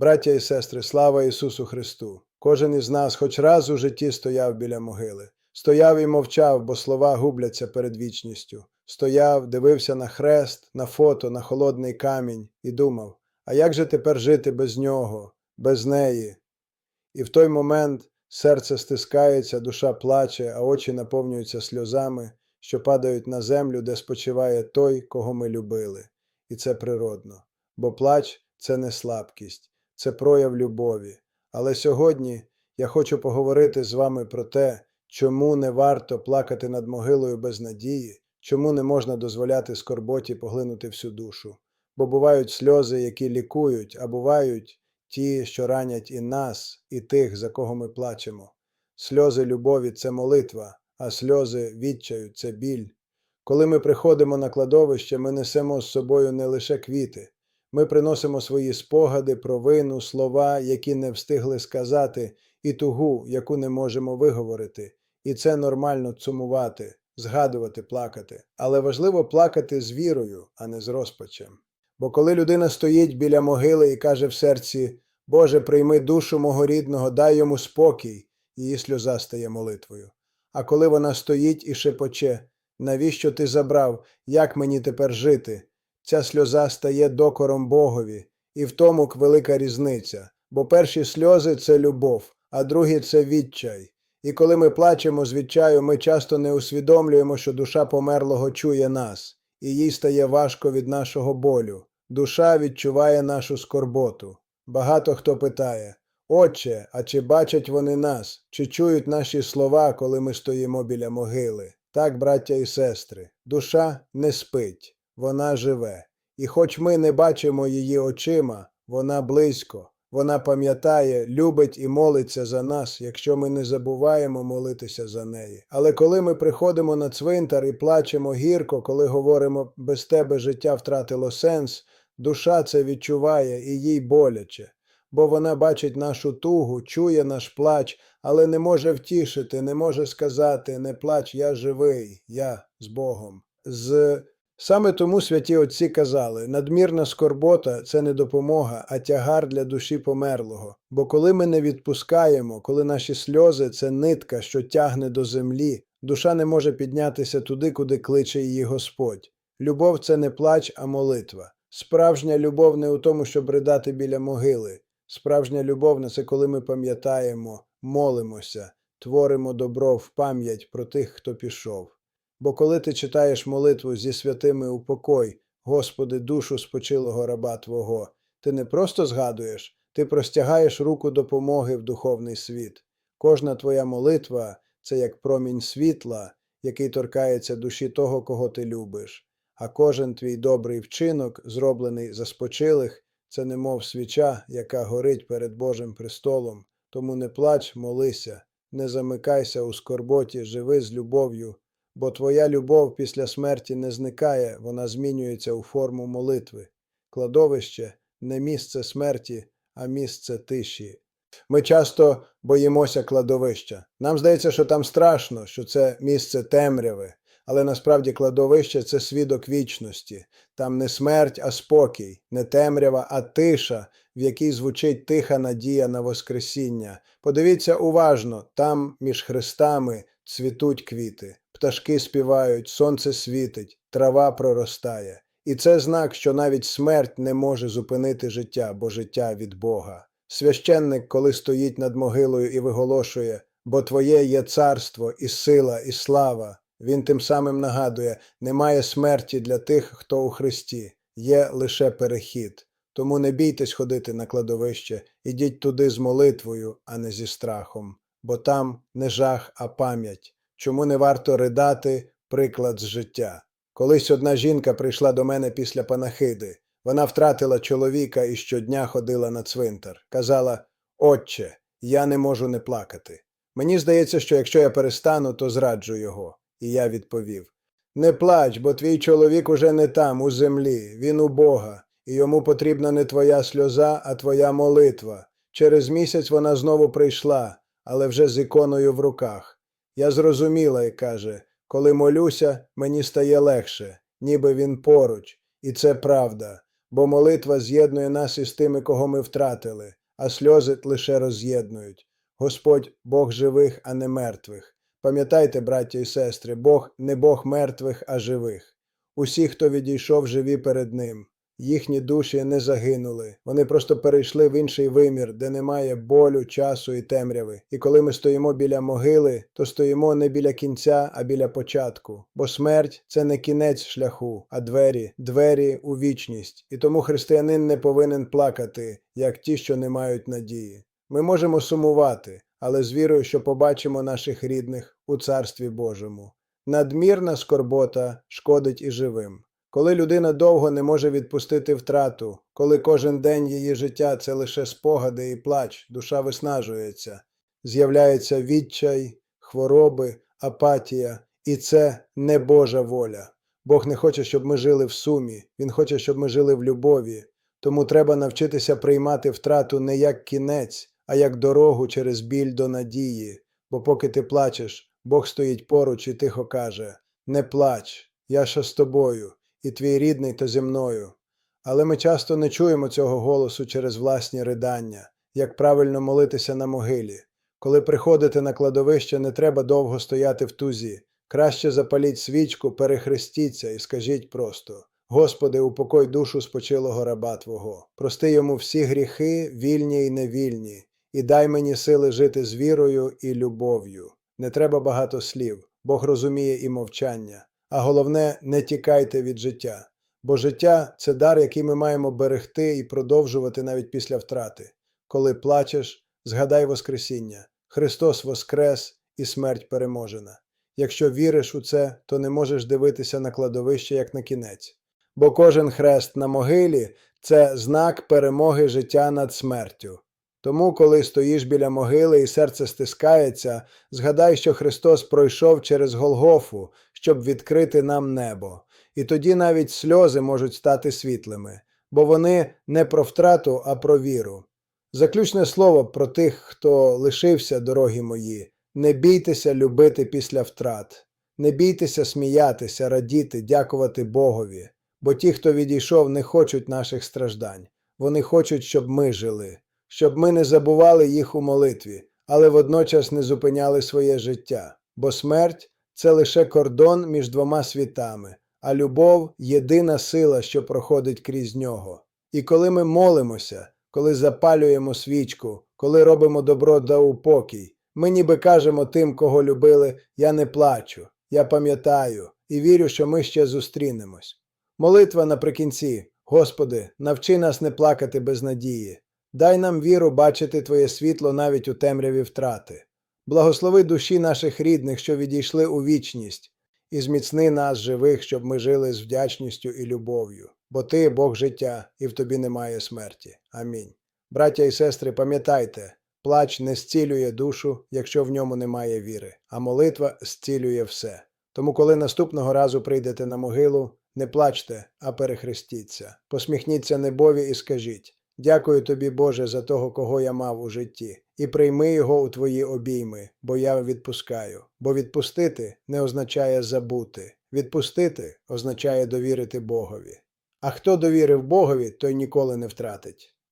Браття і сестри, слава Ісусу Христу! Кожен із нас хоч раз у житті стояв біля могили, стояв і мовчав, бо слова губляться перед вічністю. Стояв, дивився на хрест, на фото, на холодний камінь і думав: а як же тепер жити без нього, без неї? І в той момент серце стискається, душа плаче, а очі наповнюються сльозами, що падають на землю, де спочиває той, кого ми любили. І це природно. Бо плач це не слабкість, це прояв любові. Але сьогодні я хочу поговорити з вами про те, чому не варто плакати над могилою без надії, чому не можна дозволяти скорботі поглинути всю душу. Бо бувають сльози, які лікують, а бувають ті, що ранять і нас, і тих, за кого ми плачемо. Сльози любові це молитва, а сльози відчаю це біль. Коли ми приходимо на кладовище, ми несемо з собою не лише квіти, ми приносимо свої спогади, провину, слова, які не встигли сказати, і тугу, яку не можемо виговорити. І це нормально цумувати, згадувати, плакати. Але важливо плакати з вірою, а не з розпачем. Бо коли людина стоїть біля могили і каже в серці Боже, прийми душу мого рідного, дай йому спокій, її сльоза стає молитвою. А коли вона стоїть і шепоче, навіщо ти забрав, як мені тепер жити? Ця сльоза стає докором Богові, і в тому велика різниця. Бо перші сльози це любов, а другі це відчай. І коли ми плачемо з відчаю, ми часто не усвідомлюємо, що душа померлого чує нас, і їй стає важко від нашого болю. Душа відчуває нашу скорботу. Багато хто питає Отче, а чи бачать вони нас, чи чують наші слова, коли ми стоїмо біля могили? Так, браття і сестри, душа не спить, вона живе. І хоч ми не бачимо її очима, вона близько, вона пам'ятає, любить і молиться за нас, якщо ми не забуваємо молитися за неї. Але коли ми приходимо на цвинтар і плачемо гірко, коли говоримо без тебе життя втратило сенс, душа це відчуває і їй боляче. Бо вона бачить нашу тугу, чує наш плач, але не може втішити, не може сказати не плач, я живий, я з Богом. З Саме тому святі отці казали, надмірна скорбота це не допомога, а тягар для душі померлого. Бо коли ми не відпускаємо, коли наші сльози це нитка, що тягне до землі, душа не може піднятися туди, куди кличе її Господь. Любов це не плач, а молитва. Справжня любов не у тому, щоб ридати біля могили. Справжня любов це коли ми пам'ятаємо, молимося, творимо добро в пам'ять про тих, хто пішов. Бо коли ти читаєш молитву зі святими упокой, Господи, душу спочилого раба Твого, ти не просто згадуєш, ти простягаєш руку допомоги в духовний світ. Кожна твоя молитва це як промінь світла, який торкається душі того, кого ти любиш. А кожен твій добрий вчинок, зроблений за спочилих, це немов свіча, яка горить перед Божим престолом. Тому не плач, молися, не замикайся у скорботі, живи з любов'ю, бо твоя любов після смерті не зникає, вона змінюється у форму молитви. Кладовище не місце смерті, а місце тиші. Ми часто боїмося кладовища. Нам здається, що там страшно, що це місце темряви, але насправді кладовище це свідок вічності. Там не смерть, а спокій, не темрява, а тиша, в якій звучить тиха надія на Воскресіння. Подивіться уважно, там між хрестами цвітуть квіти, пташки співають, сонце світить, трава проростає. І це знак, що навіть смерть не може зупинити життя, бо життя від Бога. Священник, коли стоїть над могилою і виголошує, бо Твоє є царство, і сила, і слава. Він тим самим нагадує, немає смерті для тих, хто у Христі, є лише перехід. Тому не бійтесь ходити на кладовище, ідіть туди з молитвою, а не зі страхом, бо там не жах, а пам'ять. Чому не варто ридати приклад з життя? Колись одна жінка прийшла до мене після панахиди. Вона втратила чоловіка і щодня ходила на цвинтар. Казала: Отче, я не можу не плакати. Мені здається, що якщо я перестану, то зраджу його. І я відповів: Не плач, бо твій чоловік уже не там, у землі, він у Бога, і йому потрібна не твоя сльоза, а твоя молитва. Через місяць вона знову прийшла, але вже з іконою в руках. Я зрозуміла і каже, коли молюся, мені стає легше, ніби він поруч, і це правда. бо молитва з'єднує нас із тими, кого ми втратили, а сльози лише роз'єднують. Господь Бог живих, а не мертвих. Пам'ятайте, браття і сестри, Бог не Бог мертвих, а живих. Усі, хто відійшов, живі перед Ним. Їхні душі не загинули. Вони просто перейшли в інший вимір, де немає болю, часу і темряви. І коли ми стоїмо біля могили, то стоїмо не біля кінця, а біля початку. Бо смерть це не кінець шляху, а двері, двері у вічність. І тому християнин не повинен плакати, як ті, що не мають надії. Ми можемо сумувати, але з вірою, що побачимо наших рідних у Царстві Божому. Надмірна скорбота шкодить і живим. Коли людина довго не може відпустити втрату, коли кожен день її життя це лише спогади і плач, душа виснажується, з'являється відчай, хвороби, апатія, і це не Божа воля. Бог не хоче, щоб ми жили в сумі, Він хоче, щоб ми жили в любові. Тому треба навчитися приймати втрату не як кінець, а як дорогу через біль до надії. Бо поки ти плачеш, Бог стоїть поруч і тихо каже: Не плач, я ще з тобою, і твій рідний то зі мною. Але ми часто не чуємо цього голосу через власні ридання, як правильно молитися на могилі. Коли приходите на кладовище, не треба довго стояти в тузі. Краще запаліть свічку, перехрестіться і скажіть просто: Господи, упокой душу спочилого раба Твого, прости йому всі гріхи, вільні і невільні, і дай мені сили жити з вірою і любов'ю. Не треба багато слів, Бог розуміє і мовчання. А головне, не тікайте від життя. Бо життя це дар, який ми маємо берегти і продовжувати навіть після втрати. Коли плачеш, згадай Воскресіння. Христос воскрес і смерть переможена. Якщо віриш у це, то не можеш дивитися на кладовище як на кінець. Бо кожен хрест на могилі це знак перемоги життя над смертю. Тому, коли стоїш біля могили і серце стискається, згадай, що Христос пройшов через Голгофу, щоб відкрити нам небо. І тоді навіть сльози можуть стати світлими, бо вони не про втрату, а про віру. Заключне слово про тих, хто лишився, дорогі мої, не бійтеся любити після втрат, не бійтеся сміятися, радіти, дякувати Богові, бо ті, хто відійшов, не хочуть наших страждань. Вони хочуть, щоб ми жили, щоб ми не забували їх у молитві, але водночас не зупиняли своє життя, бо смерть це лише кордон між двома світами, а любов єдина сила, що проходить крізь нього. І коли ми молимося, коли запалюємо свічку, коли робимо добро да упокій, ми ніби кажемо тим, кого любили, я не плачу, я пам'ятаю і вірю, що ми ще зустрінемось. Молитва наприкінці, Господи, навчи нас не плакати без надії. Дай нам віру бачити Твоє світло навіть у темряві втрати. Благослови душі наших рідних, що відійшли у вічність, і зміцни нас живих, щоб ми жили з вдячністю і любов'ю. Бо Ти Бог життя, і в тобі немає смерті. Амінь. Браття і сестри, пам'ятайте, плач не зцілює душу, якщо в ньому немає віри, а молитва зцілює все. Тому, коли наступного разу прийдете на могилу, не плачте, а перехрестіться. Посміхніться небові і скажіть: Дякую тобі, Боже, за того, кого я мав у житті, і прийми його у твої обійми, бо я відпускаю. Бо відпустити не означає забути. Відпустити означає довірити Богові. А хто довірив Богові, той ніколи не втратить.